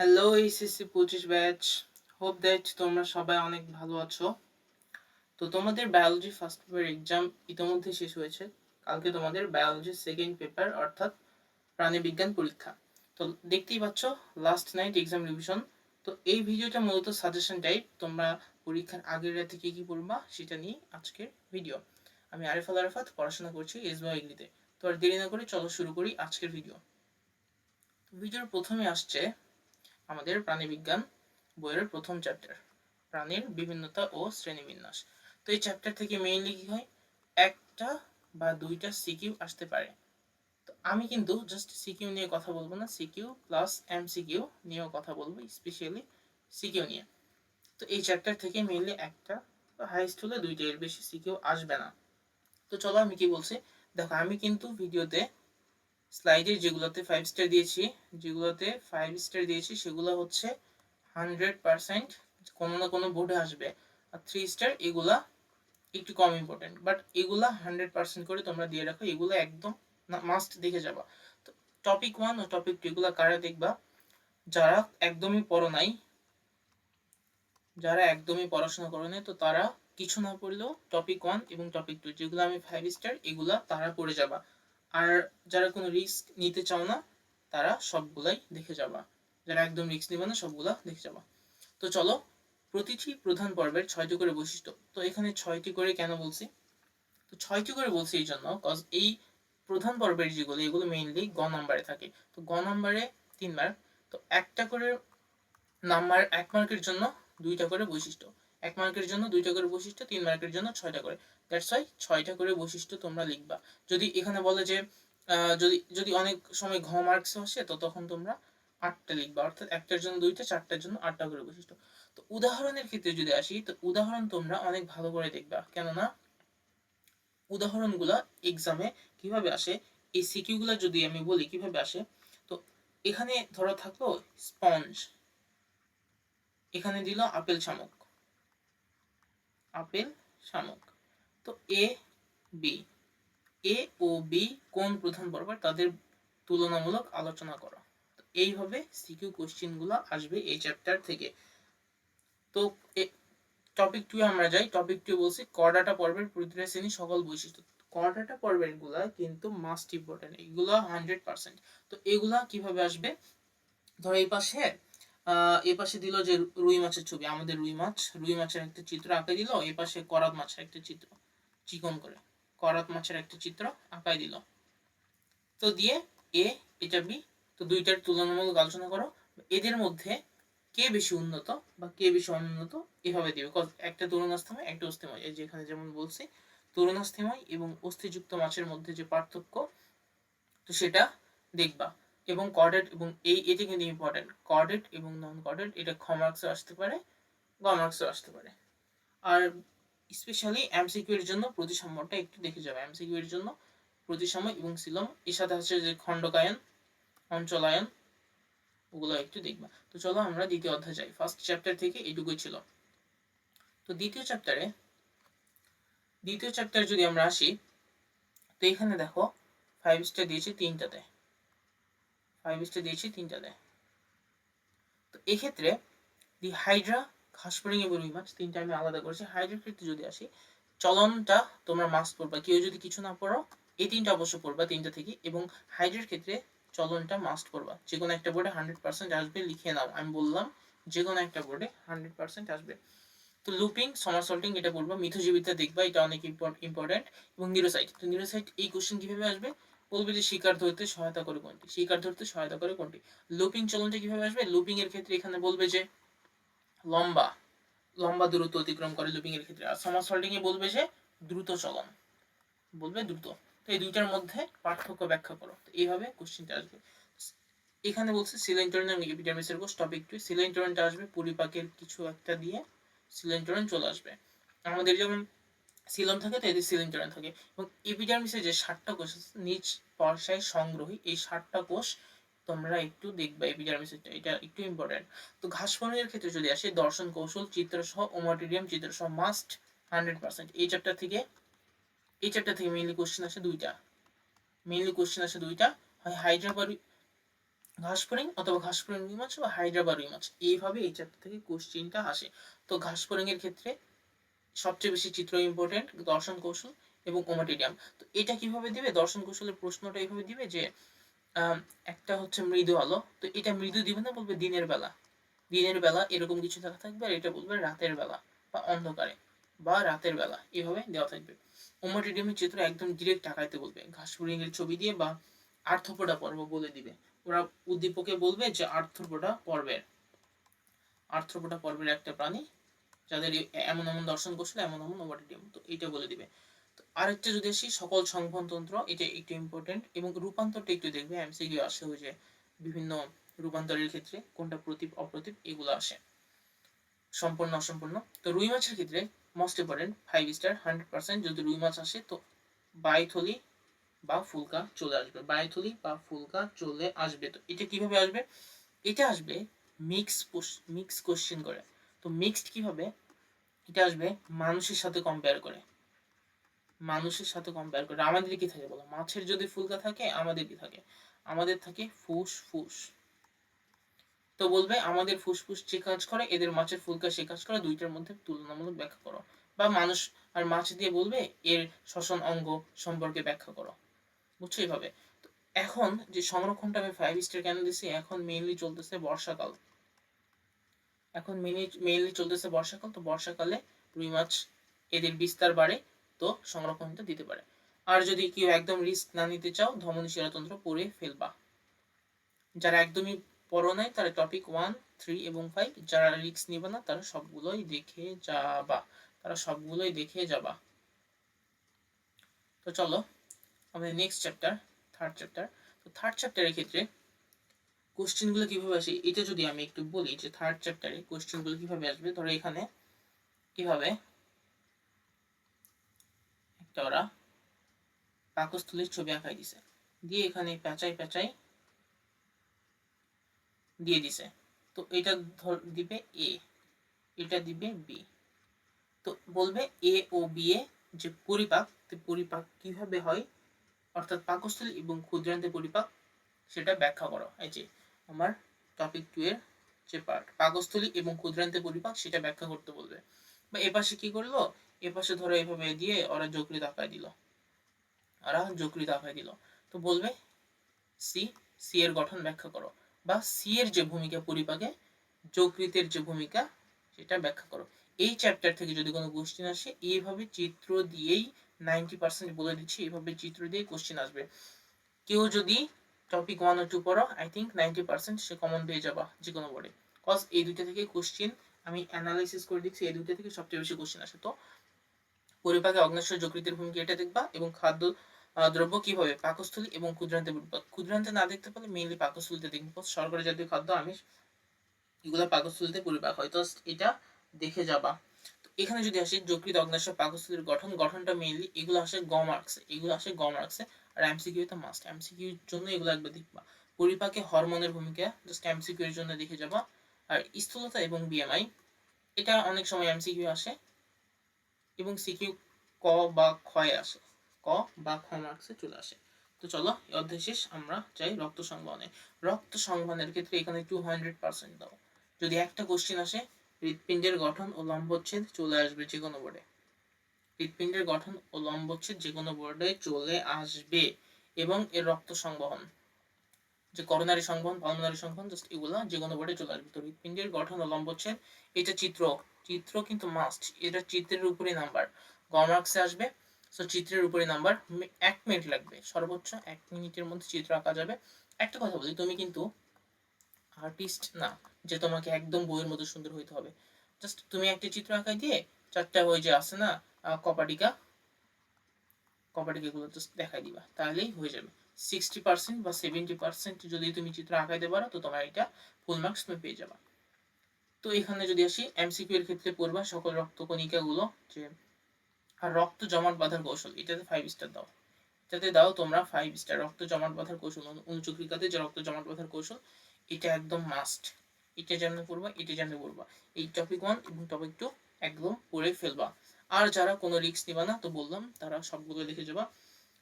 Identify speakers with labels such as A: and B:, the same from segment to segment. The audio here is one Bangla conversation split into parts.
A: হ্যালো এইচএসসি পঁচিশ ব্যাচ হোপ দ্যাট তোমরা সবাই অনেক ভালো আছো। তো তোমাদের বায়োলজি ফার্স্ট পেপার এক্সাম ইতোমধ্যে শেষ হয়েছে। কালকে তোমাদের বায়োলজি সেকেন্ড পেপার অর্থাৎ প্রাণীবিজ্ঞান পরীক্ষা। তো দেখতেই পাচ্ছ লাস্ট নাইট এক্সাম রিভিশন তো এই ভিডিওটা মূলত সাজেশন টাইপ তোমরা পরীক্ষার আগের রাতে কি কি পড়বা, সেটা নিয়ে আজকের ভিডিও আমি আরিফ আল আরাফাত, পড়াশোনা করছি এসবা ইংলিতে তো আর দেরি না করে চলো শুরু করি আজকের ভিডিও ভিডিওর প্রথমে আসছে আমাদের প্রাণীবিজ্ঞান বইয়ের প্রথম চ্যাপ্টার প্রাণীর বিভিন্নতা ও শ্রেণীবিন্যাস। তো এই চ্যাপ্টার থেকে মেইনলি কি হয়? একটা বা দুইটা সিকিউ আসতে পারে। তো আমি কিন্তু জাস্ট সিকিউ নিয়ে কথা বলব না। সিকিউ প্লাস এম সিকিউ নিয়েও কথা বলব স্পেশালি সিকিউ নিয়ে। তো এই চ্যাপ্টার থেকে মেইনলি একটা হাইস্ট হলে দুইটা এর বেশি সিকিউ আসবে না। তো চলো আমি কি বলছি? দেখো, আমি কিন্তু ভিডিওতে স্লাইডে যেগুলোতে ফাইভ স্টার দিয়েছি, যেগুলোতে ফাইভ স্টার দিয়েছি, সেগুলো হচ্ছে হান্ড্রেড পার্সেন্ট কোনো না কোনো বোর্ডে আসবে। আর থ্রি স্টার এগুলা একটু কম ইম্পর্টেন্ট বাট এগুলা হান্ড্রেড পার্সেন্ট করে তোমরা দিয়ে রাখো, এগুলো একদম মাস্ট দেখে যাবা। তো টপিক ওয়ান ও টপিক টু এগুলো কারা দেখবা? যারা একদমই পড়ো নাই, যারা একদমই পড়াশোনা করো নাই, তো তারা কিছু না পড়লেও টপিক ওয়ান এবং টপিক টু যেগুলো আমি ফাইভ স্টার এগুলা তারা পড়ে যাবা। আর যারা কোনো রিস্ক নিতে চাও না, তারা সবগুলাই দেখে যাবা। যারা একদম রিস্ক নেবে না, সবগুলা দেখে যাবা। তো চলো, প্রতিটি প্রধান পর্বের ছয়টি করে বৈশিষ্ট্য। তো এখানে ছয়টি করে কেন বলছি? তো ছয়টি করে বলছি এই জন্য কজ এই প্রধান পর্বের যেগুলো, এগুলো মেইনলি গ নাম্বারে থাকে। তো গ নাম্বারে তিন মার্ক তো একটা করে নাম্বার, এক মার্কের জন্য দুইটা করে বৈশিষ্ট্য। এক মার্কের জন্য দুইটা করে বৈশিষ্ট্য, তিন মার্কের জন্য ছয়টা করে। দ্যাটস ওয়াই ছয়টা করে বৈশিষ্ট্য তোমরা লিখবা। যদি এখানে বলে যে যদি যদি অনেক সময় ঘ মার্কস আসে, তো তখন তোমরা আটটা লিখবা। অর্থাৎ একটার জন্য দুইটা, চারটার জন্য আটটা করে বৈশিষ্ট্য। তো উদাহরণের ক্ষেত্রে যদি আসি, তো উদাহরণ তোমরা অনেক ভালো করে দেখবা। কেননা, উদাহরণগুলা এক্সামে কীভাবে আসে এই সিকিউগুলো যদি আমি বলি, কীভাবে আসে, তো এখানে ধরো থাকল স্পঞ্জ এখানে দিল আপেল শামুক। আপেল শামুক তো এ, বি। এ ও বি কোন প্রধান পর্ব তাদের তুলনামূলক আলোচনা করো। তো এইভাবে সিকিউ কোশ্চেনগুলো আসবে এই চ্যাপ্টার থেকে। তো টপিক টু আমরা যাই। টপিক টু বলছি কর্ডাটা পর্বের প্রতিটা শ্রেণি সকল বৈশিষ্ট্য। কর্ডাটা পর্বেরগুলা কিন্তু মাস্ট ইম্পর্টেন্ট এগুলো হান্ড্রেড পার্সেন্ট তো এগুলা কীভাবে আসবে? ধরো এই পাশে এ পাশে দিল যে রুই মাছের ছবি, আমাদের রুই মাছ। রুই মাছের একটা চিত্র আঁকাই দিল, এ পাশে করাত মাছের একটা চিত্র, চিকন করে। করাত মাছের একটা চিত্র আঁকাই দিল। তো দিয়ে এ, এটা বি, তো দুইটার তুলনামূলক আলোচনা করো। এদের মধ্যে কে বেশি উন্নত বা কে বেশি অনুন্নত, এভাবে দিবে। একটা তরুণাস্থময়, একটা অস্থিময়। এই যে এখানে যেমন বলছি, তরুণাস্থিময় এবং অস্থিযুক্ত মাছের মধ্যে যে পার্থক্য, তো সেটা দেখবা। এবং কর্ডেট এবং এই, এটি কিন্তু ইম্পর্টেন্ট কর্ডেট এবং নন কর্ডেট এটা খ মার্কসে আসতে পারে, গ মার্কসে আসতে পারে। আর স্পেশালি এমসিকিউ এর জন্য প্রতিসাম্যটা একটু দেখে যাবে। এমসিকিউ এর জন্য প্রতিসাম্য এবং সিলম, এর সাথে হচ্ছে যে খণ্ডকায়ন অঞ্চলায়ন, ওগুলো একটু দেখবা। তো চলো আমরা দ্বিতীয় অধ্যায় যাই। ফার্স্ট চ্যাপ্টার থেকে এটুকুই ছিল। তো দ্বিতীয় চ্যাপ্টারে দ্বিতীয় চ্যাপ্টার যদি আমরা আসি, তো এখানে দেখো ফাইভ স্টার দিয়েছি তিনটাতে। ফাইভ স্টার দিয়েছি তিনটাতে তো এক্ষেত্রে দি হাইড্রা এবং রুই মাছ তিনটা আমি আলাদা করেছি। যদি আসি, চলনটা তোমরা মাস্ক পড়বা কেউ যদি কিছু না পড়ো এই তিনটা অবশ্য পড়বা তিনটা থেকে। এবং হাইড্রার ক্ষেত্রে চলনটা মাস্ট পড়বা যে কোনো একটা বোর্ডে হান্ড্রেড পার্সেন্ট আসবে, লিখে নাও। আমি বললাম যে কোনো একটা বোর্ডে হান্ড্রেড পার্সেন্ট আসবে। তো লুপিং সমারসল্টিং এটা পড়বা মিথোজীবিতা দেখবা, এটা অনেক ইম্পর্টেন্ট এবং নিউরোসাইট তো এই কোশ্চেন কীভাবে আসবে? বলবে যে শিকার ধরতে সহায়তা করে কোনটি? শিকার ধরতে সহায়তা করে কোনটি? লুপিং চলনটা কীভাবে আসবে? লুপিং এর ক্ষেত্রে এখানে বলবে যে, লম্বা লম্বা দূরত্ব অতিক্রম করে লুপিং এর ক্ষেত্রে। আর সমারসল্টিং এ বলবে যে, দ্রুত চলন। বলবে দ্রুত। তো এই দুইটার মধ্যে পার্থক্য ব্যাখ্যা করো। তো এইভাবে কোশ্চেনটা আসবে। এখানে বলছে সিলেন্টরন এবং এপিডার্মিসের কোর্স টপিক টু সিলেন্টরনটা আসবে পরিপাকের কিছু একটা দিয়ে সিলেন্টরন চলে আসবে। আমাদের যেমন সিলম থাকে তো এদের সিলিন্ডারে থাকে। এবং এপিডার্মিসের যে ষাটটা কোষ নিচ পর্যায়ে সংগ্রহী এই ষাটটা কোষ তোমরা একটু দেখবে এপিডার্মিসের এটা একটু ইম্পর্টেন্ট তো ঘাস ঘাসফড়িংয়ের ক্ষেত্রে যদি আসে, দর্শন কৌশল, চিত্রসহ ওমাটেরিয়াম চিত্রসহ মাস্ট হান্ড্রেড পার্সেন্ট এই চ্যাপ্টার থেকে, এই চ্যাপ্টার থেকে মেইনলি কোশ্চেন আসে দুইটা। মেইনলি কোশ্চেন আসে দুইটা। হয় হাইড্রা ঘাসফড়িং অথবা ঘাসফড়িং মাছ বা হাইড্রাবা রুই মাছ এইভাবে এই চ্যাপ্টার থেকে কোশ্চিনটা আসে। তো ঘাসফড়িং এর ক্ষেত্রে সবচেয়ে বেশি চিত্র ইম্পর্টেন্ট দর্শন কৌশল এবং ওমাটিডিয়াম তো এটা কীভাবে দিবে? দর্শন কৌশলের প্রশ্নটা এইভাবে দিবে যে একটা হচ্ছে মৃদু আলো। তো এটা মৃদু দিবে না, বলবে দিনের বেলা। দিনের বেলা এরকম কিছু লেখা থাকবে আর এটা বলবে রাতের বেলা বা অন্ধকারে বা রাতের বেলা। এভাবে দেওয়া থাকবে। ওমাটিডিয়ামের চিত্র একদম ডিরেক্ট টাকাইতে বলবে। ঘাসফড়িং এর ছবি দিয়ে বা আর্থপোডা পর্ব বলে দিবে। ওরা উদ্দীপকে বলবে যে আর্থপোডা পর্বের। আর্থপোডা পর্বের একটা প্রাণী যাদের এমন এমন দর্শন কৌশল এমন এমন ওভারডিএম তো এইটা বলে দিবে। তো আরেকটা যদি আসি, সকল সংবহনতন্ত্র এটা একটু ইম্পর্টেন্ট এবং রূপান্তরটা একটু দেখবে এমসিকিউ আসে ওই যে বিভিন্ন রূপান্তরের ক্ষেত্রে, কোনটা প্রতীপ, অপ্রতীপ, এগুলো আসে। সম্পূর্ণ, অসম্পূর্ণ। তো রুই মাছের ক্ষেত্রে most important five star hundred percent যদি রুই মাছ আসে, তো বাইথলি বা ফুলকা চলে আসবে। বাইথলি বা ফুলকা চলে আসবে। তো এটা কীভাবে আসবে? এটা আসবে মিক্স মিক্স কোশ্চেন করে। তো মিক্সড কীভাবে? এটা আসবে মানুষের সাথে কম্পেয়ার করে। মানুষের সাথে কম্পেয়ার করে। আমাদের কি থাকে বলো? মাছের যদি ফুলকা থাকে, আমাদের কি থাকে? আমাদের থাকে ফুস ফুস তো বলবে আমাদের ফুসফুস যে কাজ করে, এদের মাছের ফুলকা সে কাজ করে, দুইটার মধ্যে তুলনামূলক ব্যাখ্যা করো। বা মানুষ আর মাছ দিয়ে বলবে, এর শ্বসন অঙ্গ সম্পর্কে ব্যাখ্যা করো। বুঝছ এইভাবে? এখন যে সংরক্ষণটা আমি ফাইভ স্টার কেন দিছি, এখন মেইনলি চলতেছে বর্ষাকাল। এখন মেইনলি মেইনলি চলতেছে বর্ষাকাল, তো বর্ষাকালে রুই মাছ এদের বিস্তার বাড়ে, তো সংরক্ষণটা দিতে পারে। আর যদি কেউ একদম রিস্ক না নিতে চাও, ধমনী শিরাতন্ত্র পড়ে ফেলবা। যারা একদমই পড়ো নাই, তারা টপিক ওয়ান থ্রি এবং ফাইভ যারা রিস্ক নিবে না, তারা সবগুলোই দেখে যাবা। তারা সবগুলোই দেখে যাবা। তো চলো, আমাদের নেক্সট চ্যাপ্টার থার্ড চ্যাপ্টার তো থার্ড চ্যাপ্টারের ক্ষেত্রে কোশ্চেনগুলো কীভাবে আসে, এটা যদি আমি একটু বলি যে থার্ড চ্যাপ্টারে কোশ্চেনগুলো কীভাবে আসবে, ধরো এখানে কীভাবে একটা ওরা পাকস্থলীর ছবি আঁকাই দিছে। দিয়ে এখানে পেঁচাই পেঁচাই দিয়ে দিছে। তো এটা ধর, দিবে এ এটা দিবে বি তো বলবে এ ও বি এ যে পরিপাক পরিপাক কীভাবে হয়, অর্থাৎ পাকস্থলী এবং ক্ষুদ্রান্তে পরিপাক, সেটা ব্যাখ্যা করো। এই যে আমার টপিক টু এর যে পার্ট পাকস্থলী এবং ক্ষুদ্রান্তে পরিপাক সেটা ব্যাখ্যা করতে বলবে। বা এপাশে কি করল? এপাশে ধরো এভাবে দিয়ে ওরা যকৃত আঁকায় দিল। ওরা যকৃত আঁকায় দিল। তো বলবে সি সি এর গঠন ব্যাখ্যা করো। বা সি এর যে ভূমিকা পরিপাকে, যকৃতের যে ভূমিকা, সেটা ব্যাখ্যা করো। এই চ্যাপ্টার থেকে যদি কোনো কোশ্চেন আসে এইভাবে চিত্র দিয়েই নাইনটি পার্সেন্ট বলে দিচ্ছি এইভাবে চিত্র দিয়ে কোশ্চেন আসবে। কেউ যদি টপিক ওয়ান ও টু পড়ো আই থিঙ্ক নাইনটি পার্সেন্ট সে কমন পেয়ে যাবা যে কোনো বোর্ডে কজ এই দুইটা থেকে কোশ্চেন আমি অ্যানালাইসিস করে দিচ্ছি এই দুইটা থেকে সবচেয়ে বেশি কোশ্চেন আসে। তো পরিপাকে অগ্নাশয় যকৃতের ভূমিকা এটা দেখবা এবং খাদ্য দ্রব্য কীভাবে পাকস্থলী এবং ক্ষুদ্রান্তে ক্ষুদ্রান্তে না দেখতে পেলে মেইনলি পাকস্থলীতে দেখব। শর্করা জাতীয় খাদ্য, আমিষ, এগুলো পাকস্থলীতে পরিপাক হয়। তো এটা দেখে যাবা। তো এখানে যদি আসি যকৃত অগ্নাশয় পাকস্থলীর গঠন, গঠনটা মেইনলি এগুলো আসে গ মার্কসে এগুলো আসে গ মার্কসে আর এমসিকিউ তো মাস্ট এমসিকিউ এর জন্য এগুলো একবার দেখবা। পরিপাকে হরমোনের ভূমিকা জাস্ট এমসিকিউ এর জন্য দেখে যাবা। আর স্থূলতা এবং বিএমআই এটা অনেক সময় এমসিকিউ আসে এবং সিকিউ ক বা ক্ষয় আসে। ক বা খ মার্কসে চলে আসে। তো চলো, এই অধ্যায় শেষ, আমরা চাই রক্ত সংবহনে। রক্ত সংবহনের ক্ষেত্রে এখানে টু হান্ড্রেড পার্সেন্ট দাও। যদি একটা কোশ্চেন আসে, হৃৎপিণ্ডের গঠন ও লম্বচ্ছেদ চলে আসবে যে কোনো বোর্ডে হৃৎপিণ্ডের গঠন ও লম্বচ্ছেদ যে কোনো বোর্ডে চলে আসবে এবং এর রক্ত সংবহন, যে করোনারি সংবহন পালমোনারি সংবহন জাস্ট এগুলা যে কোনো বোর্ডে চলে আসবে। তো হৃৎপিণ্ডের গঠন ও লম্বচ্ছেদ, এটা চিত্র চিত্র কিন্তু মাস্ট এটা চিত্রের উপরে নাম্বার গমার্কসে আসবে সো চিত্রের উপরে নাম্বার এক মিনিট লাগবে। সর্বোচ্চ এক মিনিটের মধ্যে চিত্র আঁকা যাবে। একটা কথা বলি, তুমি কিন্তু আর্টিস্ট না, যে তোমাকে একদম বইয়ের মতো সুন্দর হইতে হবে। জাস্ট তুমি একটা চিত্র আঁকাই দিয়ে, চারটা ওই যে আছে না আহ, কপাটিকা কপাটিকাগুলো জাস্ট দেখাই দিবা তাহলেই হয়ে যাবে। সিক্সটি পার্সেন্ট বা সেভেন্টি পার্সেন্ট যদি তুমি চিত্র আঁকাইতে পারো তো তোমার এটা ফুল মার্কস তুমি পেয়ে যাবা। তো এখানে যদি আসি এমসিকিউ এর ক্ষেত্রে পড়বা সকল রক্তকণিকাগুলো যে আর রক্ত জমাট বাঁধার কৌশল এটাতে ফাইভ স্টার দাও। এটাতে দাও তোমরা ফাইভ স্টার রক্ত জমাট বাঁধার কৌশল অনু- অনুচক্রিকাতে যে রক্ত জমাট বাঁধার কৌশল এটা একদম মাস্ট এটা জানতে পড়বা এটা জানতে পড়বা। এই টপিক ওয়ান এবং টপিক টু একদম পড়ে ফেলবা। আর যারা কোনো রিস্ক নিবা না, তো বললাম, তারা সবগুলো লিখে যাবা।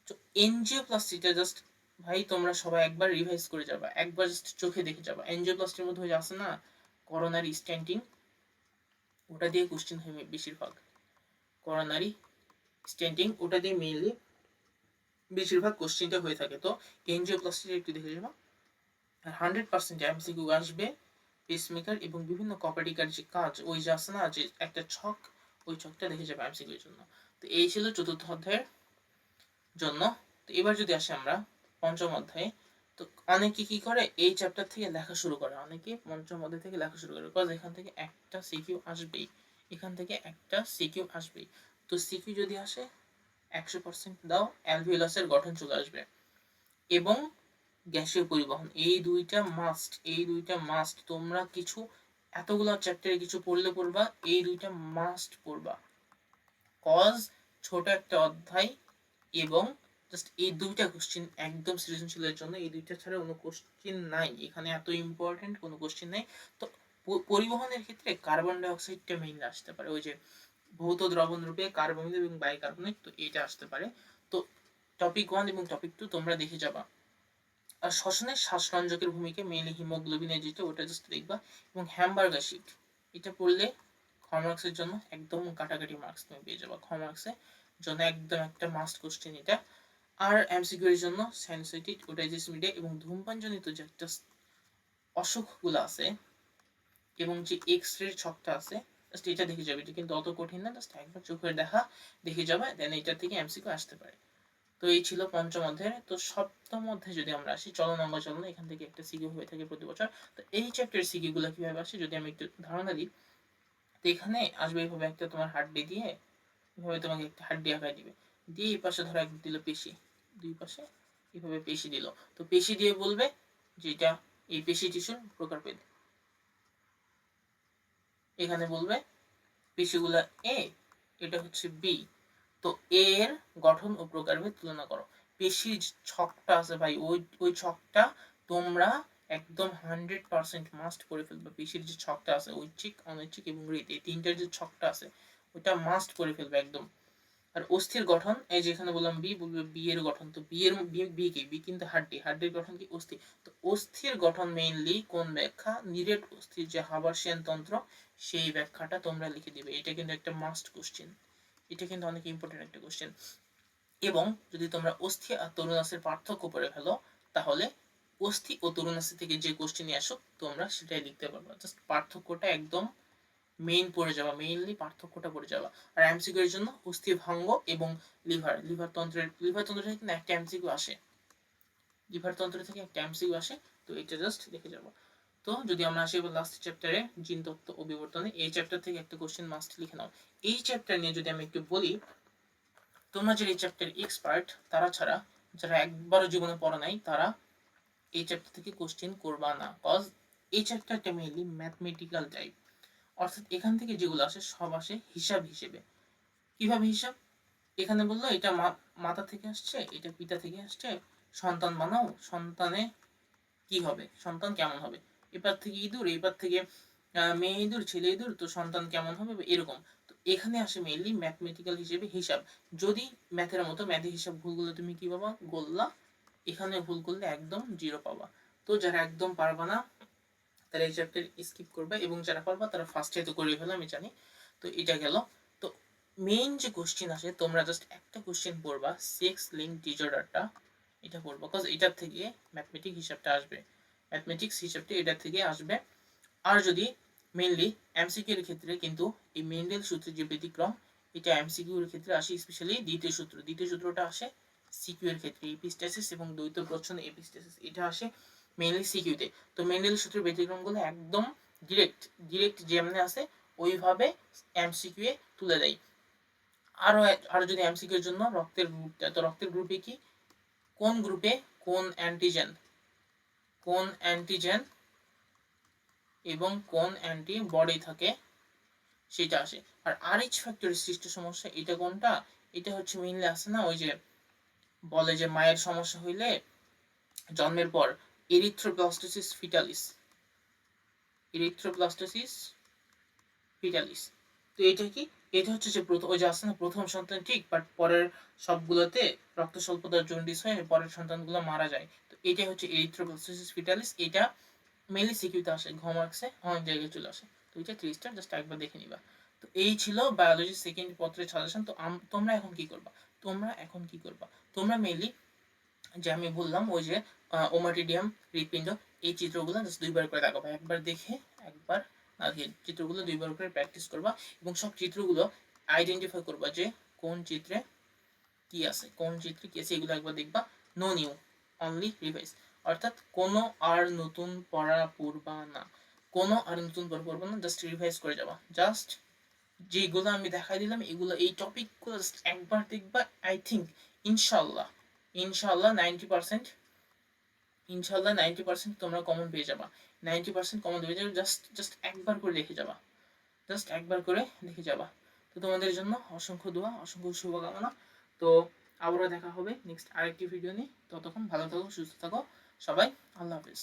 A: তো এনজিওপ্লাস্টিটা জাস্ট ভাই, তোমরা সবাই একবার রিভাইজ করে যাবা। একবার জাস্ট চোখে দেখে যাবা। এনজিওপ্লাস্টির মধ্যে ওই যে আছে না করোনারি স্ট্যান্টিং ওটা দিয়ে কোশ্চেন হয় বেশিরভাগ। করোনারি স্ট্যান্টিং ওটা দিয়ে মেইনলি বেশিরভাগ কোশ্চেনটা হয়ে থাকে। তো এনজিওপ্লাস্টিটা একটু দেখে যাবা। আর হান্ড্রেড পার্সেন্ট এমসিকিউ আসবে পেসমেকার এবং বিভিন্ন কপাটিকার যে কাজ, ওই যে আছে না, যে একটা ছক ওই ছকটা দেখে যাবে এমসিকিউর জন্য। তো এই ছিল চতুর্থ অধ্যায়ের জন্য। তো এবার যদি আসে আমরা পঞ্চম অধ্যায়ে, তো অনেকে কি করে? এই চ্যাপ্টার থেকে লেখা শুরু করে। অনেকে পঞ্চম অধ্যায় থেকে লেখা শুরু করে। বিকজ এখান থেকে একটা সিকিউ আসবেই। এখান থেকে একটা সিকিউ আসবেই। তো সিকিউ যদি আসে, একশো পার্সেন্ট দাও অ্যালভিওলাসের গঠন চলে আসবে। এবং গ্যাসীয় পরিবহন, এই দুইটা মাস্ট এই দুইটা মাস্ট তোমরা কিছু এতগুলো চ্যাপ্টারে কিছু পড়লে পড়বা, এই দুইটা মাস্ট পড়বা। কজ ছোট একটা অধ্যায় এবং জাস্ট এই দুইটা কোশ্চেন একদম সৃজনশীলের জন্য, এই দুইটা ছাড়া কোনো কোশ্চেন নাই। এখানে এত ইম্পর্টেন্ট কোনো কোশ্চেন নাই। তো পরিবহনের ক্ষেত্রে কার্বন ডাই অক্সাইডটা মেইনলি আসতে পারে। ওই যে ভৌত দ্রবণ রূপে কার্বন এবং বাইকার্বনেট তো এটা আসতে পারে। তো টপিক ওয়ান এবং টপিক টু তোমরা দেখে যাবা। আর শ্বসনের শ্বাসরঞ্জকের ভূমিকা মেইনলি হিমোগ্লোবিনের যেটা, ওটা জাস্ট দেখবা। এবং হ্যামবার্গার শিট এটা পড়লে খ জন্য একদম কাটাকাটি মার্কস তুমি পেয়ে যাবা, খ জন্য একদম একটা মাস্ট কোশ্চেন এটা। আর এমসিকিউ এর জন্য সাইনোসাইটিস ওটাইটিস মিডিয়া এবং ধূমপানজনিত যে একটা অসুখগুলো আছে এবং যে এক্স রে ছকটা আছে জাস্ট এটা দেখে যাবে। এটা কিন্তু অত কঠিন না জাস্ট একবার চোখের দেখা দেখে যাবে দেন এটা থেকে এমসিকিউ আসতে পারে। তো এই ছিল পঞ্চম অধ্যায় তো সপ্তম অধ্যায় যদি আমরা আসি চলন অঙ্গ চলন এখান থেকে একটা সিকিউ হয়ে থাকে প্রতি বছর। তো এই চ্যাপ্টার সিকিউ গুলো কীভাবে আসে যদি আমি একটু ধারণা দিই, তো এখানে আসবে এইভাবে একটা তোমার হাড্ডি দিয়ে, এভাবে তোমাকে একটা হাড্ডি আঁকায় দিবে। দিয়ে এই পাশে ধরো এক দিল পেশি। দুই পাশে এইভাবে পেশি দিল। তো পেশি দিয়ে বলবে যে এটা এই পেশি টিস্যুর প্রকারভেদ। এখানে বলবে, পেশিগুলা এ এটা হচ্ছে বি তো এর গঠন ও প্রকারভেদ তুলনা করো। পেশির ছকটা আছে ভাই, ওই ওই ছকটা তোমরা একদম হান্ড্রেড পার্সেন্ট মাস্ট করে ফেলবে। পেশির যে ছকটা আছে, ঐচ্ছিক, অনৈচ্ছিক এবং হৃদ এই তিনটার যে ছকটা আছে ওটা মাস্ট করে ফেলবে একদম। আর অস্থির গঠন, এই যে বললাম বি বলবে বি এর গঠন। তো বি এর বি কি? বি কিন্তু হাড্ডি হাড্ডির গঠন কি অস্থি তো অস্থির গঠন মেইনলি কোন ব্যাখ্যা? নিরেট অস্থির যে হাবারসিয়ান তন্ত্র, সেই ব্যাখ্যাটা তোমরা লিখে দিবে। এটা কিন্তু একটা মাস্ট কোশ্চেন এটা কিন্তু অনেক ইম্পর্টেন্ট একটা কোশ্চেন এবং যদি তোমরা অস্থি আর তরুণাসের পার্থক্য পড়ে ফেলো, তাহলে অস্থি ও তরুণাসি থেকে যে কোশ্চেনই আসুক, তোমরা সেটাই লিখতে পারবে। জাস্ট পার্থক্যটা একদম মেইন পড়ে যাওয়া মেইনলি পার্থক্যটা পড়ে যাওয়া। আর এমসিকিউ এর জন্য অস্থি ভাঙ্গ এবং লিভার। লিভার তন্ত্রের, লিভার তন্ত্র থেকে একটা এমসিকিউ আসে। লিভার তন্ত্র থেকে একটা এমসিকিউ আসে, তো এটা জাস্ট দেখে যাব। তো যদি আমরা আসি এবার লাস্ট চ্যাপ্টারে জিন তত্ত্ব ও বিবর্তনে, এই চ্যাপ্টার থেকে একটা কোশ্চেন মাস্ট লিখে নাও। এই চ্যাপ্টার নিয়ে যদি আমি একটু বলি, তোমরা যে এই চ্যাপ্টার এক্সপার্ট তারা ছাড়া যারা একবারও জীবনে পড়া নাই, তারা এই চ্যাপ্টার থেকে কোশ্চেন করবা না। কজ এই চ্যাপ্টারটা মেইনলি ম্যাথমেটিক্যাল টাইপ অর্থাৎ এখান থেকে যেগুলো আসে, সব আসে হিসাব হিসেবে। কীভাবে হিসাব? এখানে বলল, এটা মাতা থেকে আসছে, এটা পিতা থেকে আসছে। সন্তান বানাও, সন্তানে কি হবে? সন্তান কেমন হবে? এবার থেকে ইঁদুর, এবার থেকে মেয়ে ইঁদুর, ছেলে ইঁদুর, তো সন্তান কেমন হবে? এরকম। তো এখানে আসে মেইনলি ম্যাথমেটিক্যাল হিসেবে হিসাব। যদি ম্যাথের মতো ম্যাথের হিসাব ভুল করলে তুমি কি পাবা? গোল্লা। এখানে ভুল করলে একদম জিরো পাবা। তো যারা একদম পারবা না, তারা এই চ্যাপ্টার স্কিপ করবে এবং যারা পারবা, তারা ফার্স্টে তো করে ফেলো, আমি জানি। তো এটা গেল। তো মেইন যে কোশ্চেন আসে, তোমরা জাস্ট একটা কোশ্চেন পড়বা সেক্স লিঙ্ক ডিজর্ডারটা এটা পড়বা বিকজ এটার থেকে ম্যাথমেটিক হিসাবটা আসবে। ম্যাথমেটিক্স হিসাবটা এটার থেকে আসবে। আর যদি মেনলি এমসিকিউ এর ক্ষেত্রে কিন্তু এই মেন্ডেল সূত্রের যে ব্যতিক্রম, এটা এমসিকিউ এর ক্ষেত্রে আসে স্পেশালি দ্বিতীয় সূত্র। দ্বিতীয় সূত্রটা আসে সিকিউ এর ক্ষেত্রে এপিস্টেসিস এবং দ্বৈত প্রচ্ছন্ন এপিস্টেসিস এটা আসে মেইনলি সিকিউতে তো। মেন্ডেল সূত্রের ব্যতিক্রমগুলো একদম ডিরেক্ট ডিরেক্ট যেমনি আসে, ওইভাবে এমসিকিউ এ তুলে দেয়। আরও আরও যদি এমসিকিউ এর জন্য রক্তের গ্রুপটা তো রক্তের গ্রুপে কি? কোন গ্রুপে কোন অ্যান্টিজেন কোন অ্যান্টিজেন এবং কোন অ্যান্টিবডি থাকে, সেটা আসে। আর আরএইচ ফ্যাক্টরের সৃষ্ট সমস্যা এটা কোনটা? এটা হচ্ছে মেইনলি আসে না, ওই যে বলে যে মায়ের সমস্যা হইলে জন্মের পর এরিথ্রোপ্লাস্টোসিস ফিটালিস এরিথ্রোপ্লাস্টোসিস ফিটালিস তো এটা কি? এটা হচ্ছে যে প্রথম ওই যে আছে না, প্রথম সন্তান ঠিক বাট পরের সবগুলোতে রক্ত স্বল্পতার জন্ডিস হয়ে পরের সন্তানগুলো মারা যায়। এটা হচ্ছে এরিথ্রোপ্লাস্টোসিস ফিটালিস এটা মেনলি সিকিউতে আসে ঘমার্কসে অনেক জায়গায় চলে আসে। তো এটা থ্রি স্টার জাস্ট একবার দেখে নিবা। তো এই ছিল বায়োলজি সেকেন্ড পত্রের সাজেশন তো তোমরা এখন কি করবা? তোমরা এখন কি করবা? তোমরা মেনলি যে আমি বললাম, ওই যে ওমাটিডিয়াম হৃৎপিণ্ড, এই চিত্রগুলো জাস্ট দুইবার করে দেখাবো একবার দেখে, একবার না দেখে চিত্রগুলো দুইবার করে প্র্যাকটিস করবা এবং সব চিত্রগুলো আইডেন্টিফাই করবা যে কোন চিত্রে কি আছে, কোন চিত্রে কি আছে, এগুলো একবার দেখবা। নো নিউ অনলি রিভাইজ অর্থাৎ কোনো আর নতুন পড়া পড়বা না। কোনো আর নতুন পড়া পড়বা না জাস্ট রিভাইজ করে যাবা। জাস্ট যেগুলো আমি দেখাই দিলাম, এগুলো, এই টপিকগুলো জাস্ট একবার দেখবা আই থিঙ্ক ইনশাল্লাহ ইনশাল্লাহ নাইনটি পার্সেন্ট ইনশাল্লাহ নাইনটি পার্সেন্ট তোমরা কমন পেয়ে যাবা। নাইনটি পার্সেন্ট কমন পেয়ে যাবে জাস্ট জাস্ট একবার করে দেখে যাবা। জাস্ট একবার করে দেখে যাবা। তো তোমাদের জন্য অসংখ্য দোয়া, অসংখ্য শুভকামনা। তো আবারও দেখা হবে নেক্সট আরেকটি ভিডিও নিয়ে। ততক্ষণ ভালো থাকো, সুস্থ থাকো। সবাই, আল্লাহ হাফিজ।